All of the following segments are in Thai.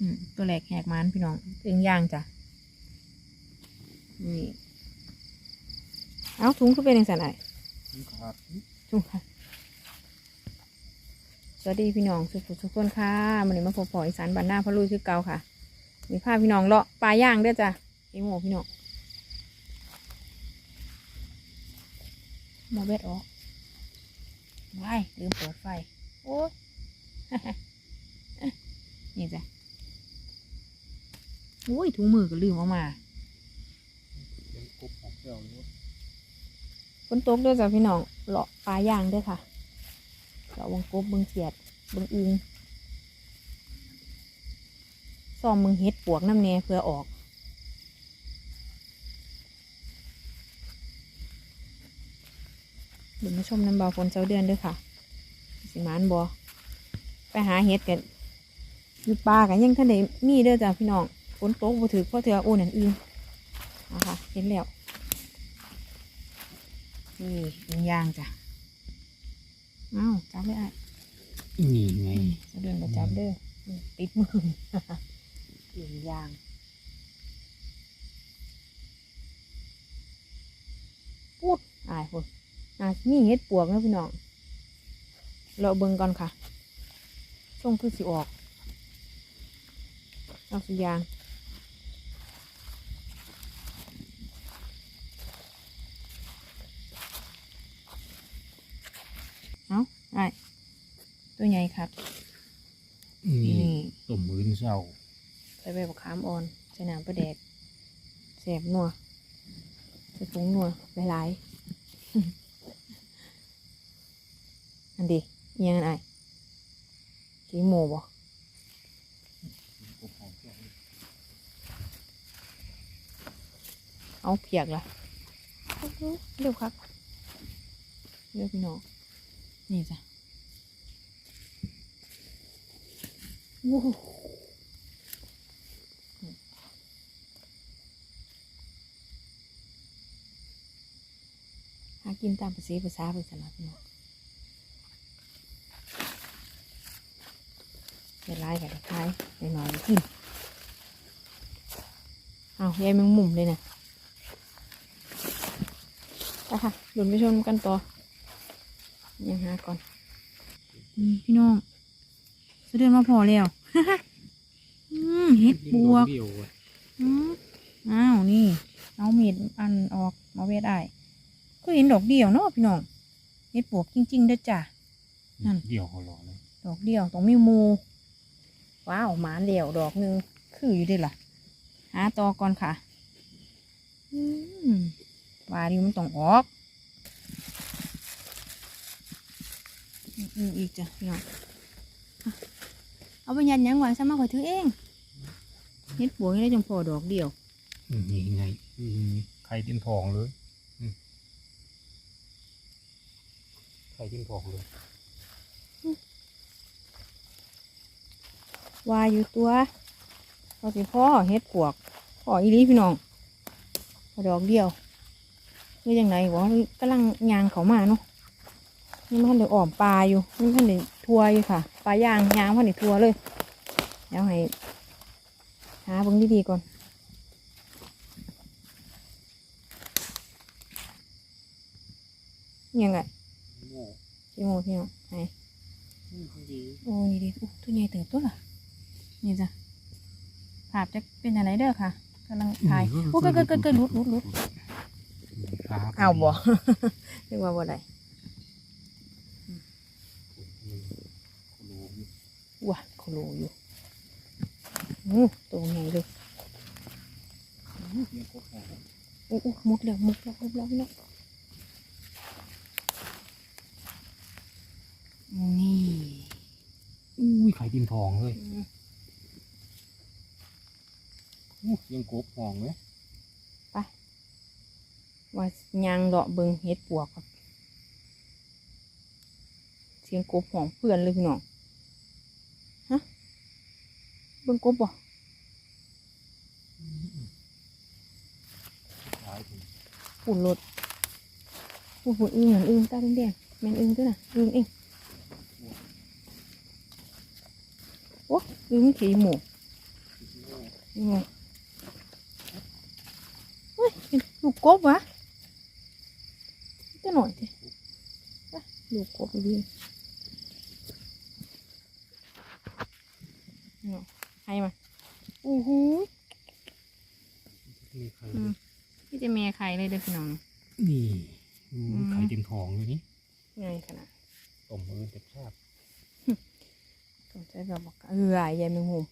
อืมตัวแหลกแหกมันพี่น้องอึงย่างจ้ะนี่เอาถุงก็เป็นยังไงขาดถุงค่ะสวัสดีพี่น้องสุขสุขคนค่ะมันนี้มาพบปออีสานบ้านหน้าพะลุยคือเก่าค่ะมีผ้าพี่น้องเลาะปลาย่างเด้อจ้ะไอโมพี่น้องโมเบ็ดออกว้ายลืมเปิดไฟ โอ้ยนี่จ้ะ โอ้ยถุงมือก็ลืมเอามาบของแก้วเลยฝนตกด้วยจ้ะพี่น้องเลาะปลาย่างด้วยค่ะเลาะวงกบเบิงเขียดเบิงอึงซ่อมมึงเฮ็ดปวกน้ำเนเพื่อออกเดี๋ยวมาชมน้ำบาฝนเจ้าเดือนด้วยค่ะ สิมานบอไปหาเฮ็ดกันอยู่ป่ากันยังท่านใดมีเด้อจ้ะพี่น้อง ฝนตกบ่ถือเพราะเถือโอ้นั่นอึงเอาค่ะเห็นแล้ว นี่อิงย่างจ้ะเอ้าจับเลยไอ้นี่ไงจะเดินไปจับเด้อนี่ติดมืออิงย่างพูดอายพูดอะนี่เห็ดปวกนะพี่น้องเราเบิ่งก่อนค่ะช่วงคือสิออกเอาสิยาง เอา ไอ้ตัวใหญ่ครับนี่นี่ต้มมือนเศร้าใส่ใบมะขามอ่อนใส่น้ำปลาแดกแสบนัวใส่ผงนัวหลายๆอันดีอิหยังไงไอ้กีโมบ่กบของแก้วเอาเพียกละเร็วครับเร็วพี่น้อง นี่จ้ะโอ้โหหากินตามภาษีภาษาไปสำหรับพี่น้องเดี๋ยวไล่กันคล้ายเดี๋ยวหน่อยกินเอายายแมงมุมเลยนะไปค่ะหลุนไปชมกันต่อ ยังหาก่อนนี่พี่น้องสะเดือนมาพอแล้วอืมเฮ็ดบวกเดียวอะอืมอ้าวนี่ เอาเม็ดอันออกมาเวทได้ก็เห็นดอกเดียวเนาะพี่น้องเฮ็ดบวกจริงๆเด้อจ้ะนั่นเดียวเขาหล่อเลยดอกเดียวต้องมีหมู ว้าวหมาเหลียวดอกหนึ่งคืออยู่เด้ล่ะหาต่อก่อนค่ะ อืมว่าดิมันต้องออก อืมอีกจ้ะพี่น้องอะเอาไปยันหยังหวานซะมากกว่าถือเองเฮ็ดปวงได้จังพอดอกเดียวอืมนี่ไงอืมไข่ติ้นทองเลยอืมไข่ติ้นทองเลยว่าอยู่ตัวพอสิพ่อเฮ็ดปวกพ่ออีหลีพี่น้องพอดอกเดียวคือยังไงวะกำลังยางเขามาเนาะ นี่มันเดี๋ยวอ่อมปลาอยู่นี่มันเดี๋ยวทัวอยู่ค่ะปลาย่างยางมันเดี๋ยวทัวเลยเดี๋ยวให้หาเบิ่งดีๆก่อนยังไงโม่ชิโมพี่น้องไหนดีโอ้นี่ดิโอ้ตัวใหญ่เติบตัวล่ะนี่จ้ะภาพจะเป็นอะไรเด้อค่ะกำลังถ่ายโอ้เกิดเกิดเกิดเกิดลุดลุดลุดครับเอาบ่เรียกว่าบ่ได้ อืมโอ้โห ว้าเขาโลอยู่อู้ตัวใหญ่เลยยังกบของอู้อู้มุดแล้วมุดแล้วมุดแล้วพี่น้องนี่อุ้ยไข่ติ้นทองเลยอืมอู้ยังกบทองเลยว่ายางเลาะเบิงเฮ็ดปวกครับเสียงกบของเพื่อนเลยพี่น้องฮะ เบิ่งกบบ่ขายถึงฝุ่นรถฝุ่นฝุ่นอึ้งเหมือนอึ้งตาแดงๆแม่นอึ้งด้วยนะอึ้งเองโอ้อึ้งขี่หมูนี่ไงเฮ้ยเป็นลูกกบวะจะหน่อยสิไปลูกกบไปดินี่เอา ให้มาอู้หูมีไข่อืมนี่จะแม่ไข่เลยเด้อพี่น้อง นี่อืมอืมไข่เต็มทองเลยนี่ไงขนาดต้มมือเต็มชาบสนใจแบบบอกเออไอ้ยายแมงมุม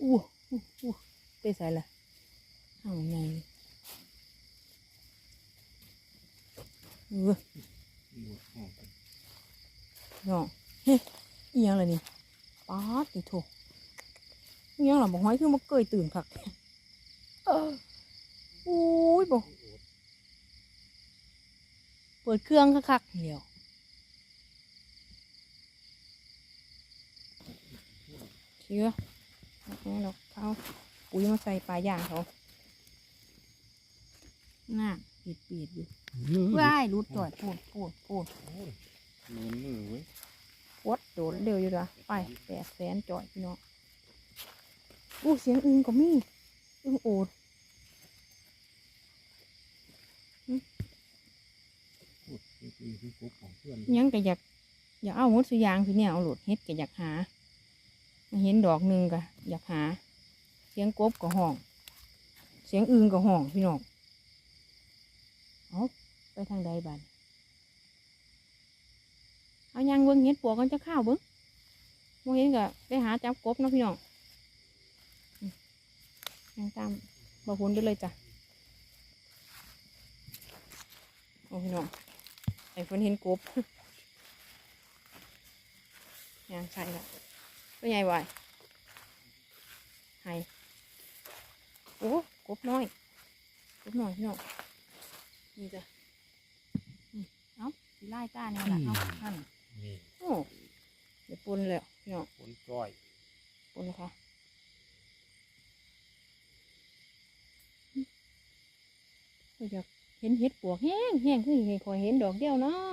อู้อู้อู้ไปใส่ละเอาไงเออหมดห้องไปน้องเฮ้ยอีหยังล่ะนี่ป๊าดนี่โถอีห ยังล่ะบอกห้อยคือมาเกยตื่นคักเอออุ้ยบอกเปิดเครื่องคักๆเดี๋ยวเชื่อเอาดอกเขาปุ๋ยมาใส่ปลาย่างเขาน่าปีดปีดๆอยู่มือว้ายรุดจ่อยพูดพูดพูดมือมือเว้ยวดโดดเร็วอยู่ละไปแปดแสนจ่อยพี่น้อง อู้เสียงอึงก็มีอึงโอดพูดคือคือคือกบของเพื่อนยังก็อยากอยากเอาหมดสุยางพี่เนี่ยเอาโหลดเฮ็ดก็อยากหามาเห็นดอกหนึ่งก็อยากหา เสียงกบก็ห้อง เสียงอึงก็ห้องพี่น้องเอาไปทางใดบ้านเอายังเบิ้งเห็ดปวกกันจะข้าวเบิ้งโมเห็นก็ไปหาจับกบเนาะพี่น้องอืม ยังตามบ่พ้นไปเลยจ้ะโอ้พี่น้องไอ้คนเห็นกบยางใส่ละตัวใหญ่ไหวไห้โอ้กบน้อยกบน้อยพี่น้องนี่จ้ะอืมเอ้าสีไล่ก้าเนี่ยละเอ้านั่นนี่โอ้เดี๋ยวปนเลยพี่น้องผลจ้อยปนนะคะ อยากเห็นเห็ดปวกแห้งแห้งคือให้คอยเห็นดอกเดียวเนาะ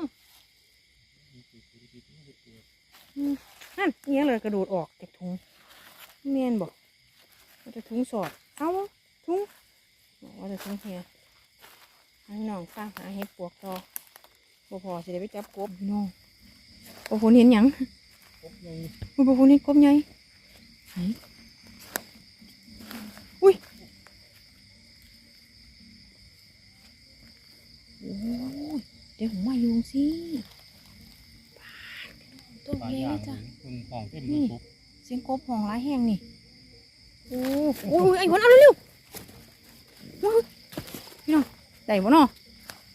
นั่นเงี้ยเลยกระโดดออกจากถุงเมียนบอกว่าจะถุงสอดเอาวะถุงบอกว่าจะถุงเฮียให้น้องตามหาเห็ดปวกต่อบ่พอสิได้ไปจับกบพี่น้องบ่ฝนเห็นหยังกบเลยอุ้ยบ่ฝนเห็นกบใหญ่ไหนอุ้ยโอ้ย เดี๋ยวผมมาอยู่สิต้นปลาใหญ่ย่าเลงยจ้ะคุณห้องเต็มนี่กบเสียงกบห้องร้ายแห้งนี่โอ้โหไอ้คนเอาเร็วๆว้าวพี่น้องได้บ่เนาะ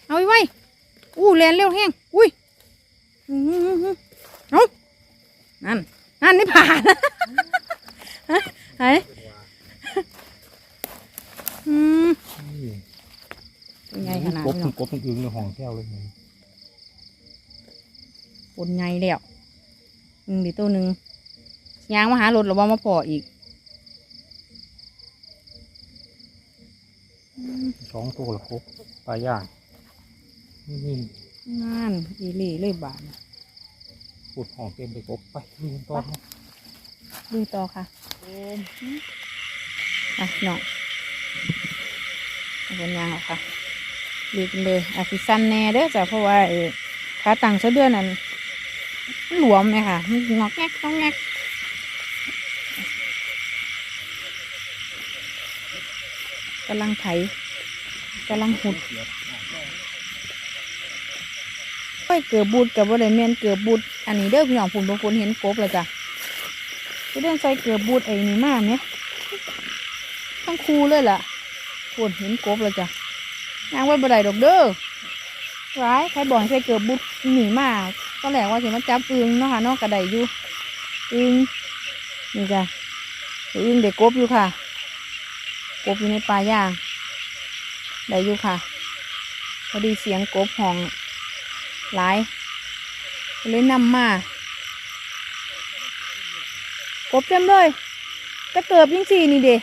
เอาไว้ไว้อู้แลนเร็วแห้งอุ้ยอื้อหือหือเอานั่นนั่นนี่ผ่านฮะไหนอืม นี่ เป็นไงขนาดกบนี้คืเนาะอกบอึ้งๆในห้องแก้วเลยมันปนไงแล้วหนึ่งเดียวตัวหนึ่งยางมาหารถหรือว่ามาพออีกอืมสองตัวละกบปลาย่างนี่งานอีหลีเลยบาทน่ะพูดห้องเต็มไปกบไปนี่ต่อเนาะดูต่อค่ะอะน้องเอาเป็นยางออกค่ะ ดูกันเลยอาทิสั้นแน่เด้อจ้ะเพราะว่าไอ้ขาตังเสะเดือนนั้นหลวมไหมค่ะมันงอกแงกงอกแงกกำลังไถกำลังหุดไปเกือบบูดกับว่าไรแมนเกือบบูดอันนี้เด้อพี่น้องผมบางคนเห็นกบแล้วจ้ะก็เดินใส่เกือบบูดไอ้นี่มากเนี่ยทั้งคูเลยล่ะคนเห็นกบแล้วจ้ะ ยางไว้บ่ได้ดอกเด้อร้ายใครบอกให้ใส่เกือบบูดหนีมากก็แหลกว่าสิมาจับอึงเนาะค่ะนอกกระไดอยู่อึงนี่จ้ะอึงเด็กกบอยู่ค่ะ กบอยู่ในป่าย่างได้อยู่ค่ะพอดีเสียงกบห้องหลายเลยนำมากบเต็มเลยจะเกิบยังสี่นี่เด็ก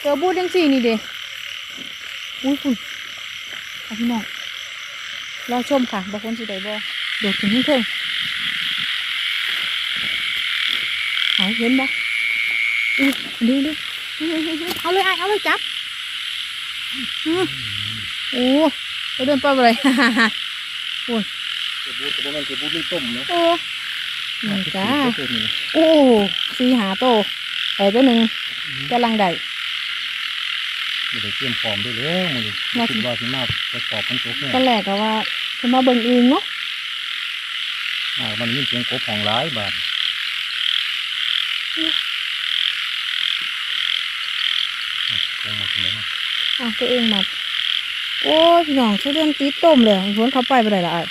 เกิบบูดยังสี่นี่เด็กอุ้ยคุณ พี่น้องรอชมค่ะบางคนสิได้บ่โดดถึงข้างเทิงเอาเห็นบ่อุ้ยดูดูเอาเลยไอ้เอาเลยจับอื้อโอ้ไปเดินไปเลยเก็บบูแต่ว่ามันเก็บบูไม่ต้มเนาะโอ้นี่จ้าเก็บนี่โอ้สีหาโตแต่ตัวหนึ่งกำลังได้ ไม่ได้เตรียมพร้อมด้วยแล้วมันว่าสิ คิดว่าสิมาประกอบมันตัวแค่ตอนแรกก็ว่าจะมาเบิ่งอึงเนาะอ่ามันมีเสียงกบของร้ายบาดอะคงมาทำไมเนาะอะตัวเองมัดโอ้ยพี่น้องทุเรียนตีต้มเลยฝนเข้าไปไปได้ละอะ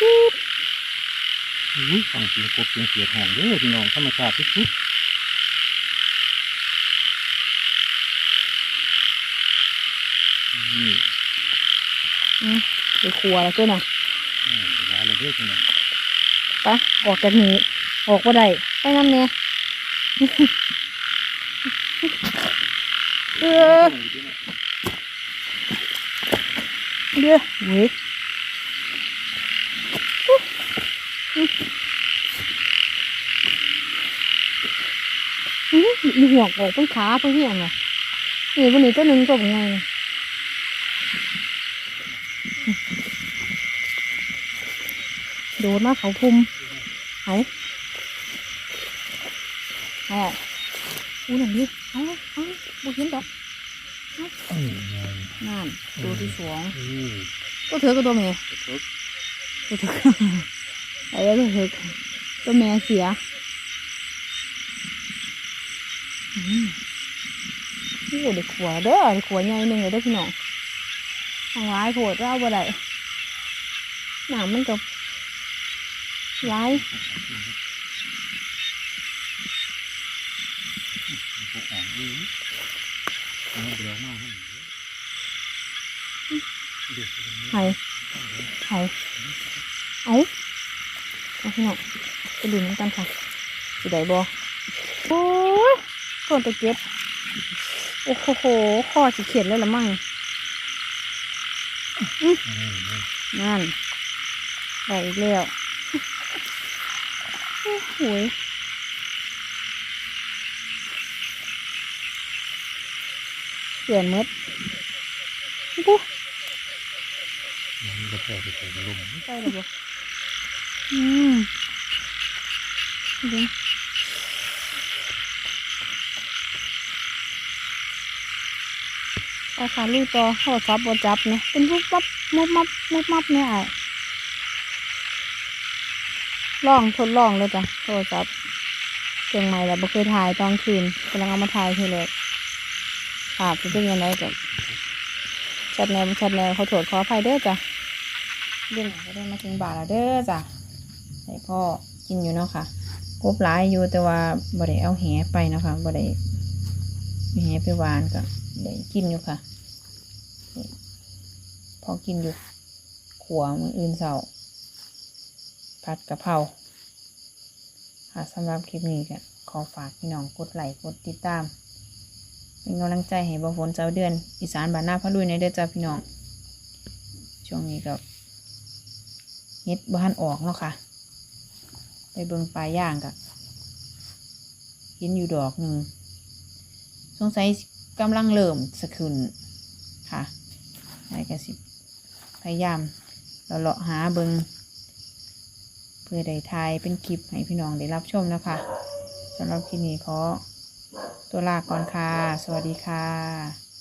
อุ้ยฟังเสียงกบเสียงเขียดห้องเด้อพี่น้องธรรมชาติที่สุดนี่ อืมไปครัวแล้วตัวน่ะร้ายเลยเด้อพี่น้องไปออกจากนี้ออกว่าได้ไปน้ำเนี่ยเออเดี๋ยวเว้ยอุ๊ยอือืมมีหัวออกเป็นขาเป็นเหี้ยงไงนี่วันนี้ตัวหนึ่งตัวเป็นไงเนี่ย โดนมาเขาพุมไหนไหนอะอู้นั่นดิเอาเอาบุเห็นดอกเอ้ยไงนั่นตัวที่สองเอ้ยตัวเถือกับตัวเมียกระทบตัวเถือไอ้ตัวเถือตัวเมียเสียอืมโอ้เด็กขวเด้อเด็กขวใหญ่หนึ่งเลยเด้อพี่น้องทางร้ายโผดเจ้าบ่ได้หนามมันกั บร้ายพวกของดีมันเดือดมากนะเดี๋ยวไห้ไห้เอาเอาพี่น้องไปดูน้ำกันค่ะสิได้บ่โอ้ยต้นตะเก็บโอ้โหคอสิเขียนเลยละมั่งนั่นได้อีกแล้ว โอ้โหยเปลี่ยนหมดปุ๊บมันจะแผ่ไปใส่ลมใช่เลยบ่อืมเดี๋ยวอาคาลูกต่อโทรศัพท์บ่จับเนี่ยเป็นปุ๊บปั๊บมุบมับมุบมับเนี่ยไอ้ ลองทดลองเลยจ้ะโทรศัพท์เครื่องใหม่แล้วบ่เคยถ่ายตอนคืนกำลังเอามาถ่ายทีเลยภาพจะเป็นยังไงกับชัดแนวชัดแนวเขาโทษขออภัยเด้อจ้ะเรื่องก็ได้มาถึงบาแล้วเด้อจ้ะให้พ่อกินอยู่เนาะค่ะกบหลายอยู่แต่ว่าบ่ได้เอาแหไปนะคะบ่ได้แหไปหวานก็ได้กินอยู่ค่ะพอกินอยู่ขัวมืออื่นเสาร์ ผัดกะเพราค่ะสำหรับคลิปนี้ก็ขอฝากพี่น้องกดไลค์กดติดตาม เป็นกำลังใจให้บ่ฝนเจ้าเดือน อีสานบ้านหน้าพะลุยในเด้อจ้าพี่น้อง ช่วงนี้ก็เฮ็ดบ้านออกเนาะค่ะ ไปเบิงปลาย่างกะเห็นอยู่ดอกหนึ่งสงสัยกำลังเริ่มสะขึ้นค่ะนายกสิพยายามเราเลาะหาเบิง พื่อได้ทายเป็นคลิปให้พี่น้องได้รับชมนะคะสำหรับคลิปนี้ขอตัวลาก่อนค่ะ สวัสดีค่ะ